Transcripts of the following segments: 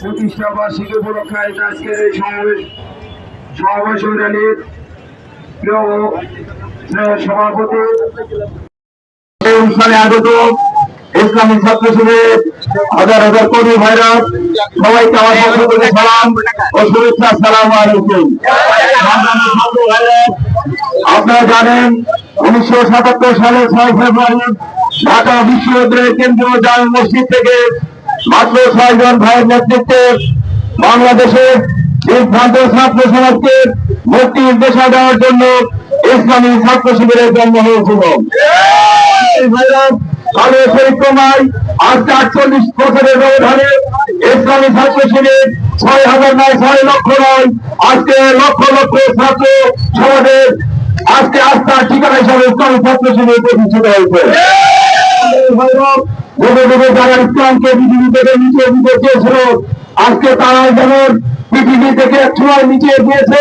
প্রতিষ্ঠা বার্ষিকী উপলক্ষে আজকের এই সমাবেশ সমাবেশ র্যালির সভাপতি অনুষ্ঠানে আগত ইসলামী ছাত্র শিবির হাজার হাজার কর্মী ভাইরা, সবাইকে আমার পক্ষ থেকে সালাম ও শুভেচ্ছা, সালাম আপনারা জানেন, উনিশশো সাতাত্তর সালে ছয় ফেব্রুয়ারি ঢাকা বিশ্ববিদ্যালয়ের কেন্দ্রীয় জামে মসজিদ থেকে মাত্র ছয়জন ভাইয়ের নেতৃত্বে বাংলাদেশের বিভ্রান্ত ছাত্র সমাজকে মুক্তি নির্দেশনা দেওয়ার জন্য ইসলামী ছাত্র শিবিরের জন্ম হয়েছিল আটচল্লিশ বছরের ছাত্র শিবির ছয় হাজার নয় ছয় লক্ষ নয় লক্ষ লক্ষ আজকে ঠিকানা হিসাবে ছাত্র শিবির প্রতিষ্ঠিত হয়েছে। যুগে যুগে যারা ইসলামকে পৃথিবী থেকে নিচে দিতে চেয়েছিল আজকে তারা যেমন পৃথিবী থেকে এক নিচে দিয়েছে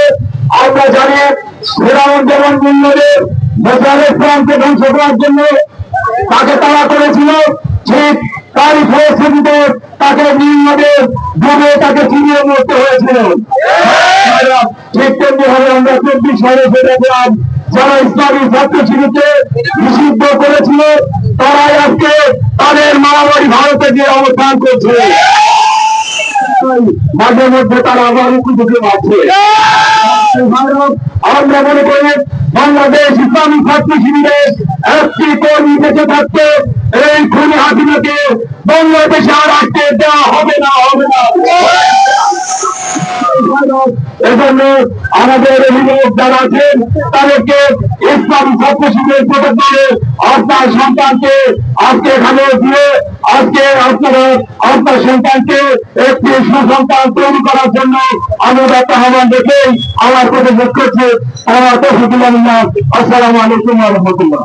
আমরা জানি ফেরাউন যেমন মূল্যদের মোসাল ইসলামকে ধ্বংস করার জন্য তাকে তারা করেছিল, ঠিক তারই ফলশ্রুতিতে তাকে নীলনদের ডুবে তাকে চিনিয়ে মরতে হয়েছিল। ঠিক তেমনি ভাবে আমরা চব্বিশ সালে দেখলাম যারা ইসলামী ছাত্র শিবিরকে নিষিদ্ধ করেছিল আজকে তাদের মারামারি ভারতে গিয়ে অবস্থান করছে। মাঝে মধ্যে তারা আবার উপযোগী আছে আমরা মনে করি বাংলাদেশ ইসলামী ছাত্র শিবিরের একটি কর্মী বেঁচে থাকতে। এই খুনি হাসিনাকে বাংলাদেশে আর আটকে দেওয়া হবে না হবে না। এজন্য আমাদের অভিভাবক যারা আছেন, তাদেরকে ইসলামী ছাত্র শিবিরের করে আপনার সন্তানকে আজকে এখানে দিয়ে আজকে আপনারা আপনার সন্তানকে একটি সুসন্তান তৈরি করার জন্য আমি একটা আহ্বান রেখে আমার প্রতিযোগ করছে। আমার তফিকুল্লাহ আসসালামু আলাইকুম রহমতুল্লাহ।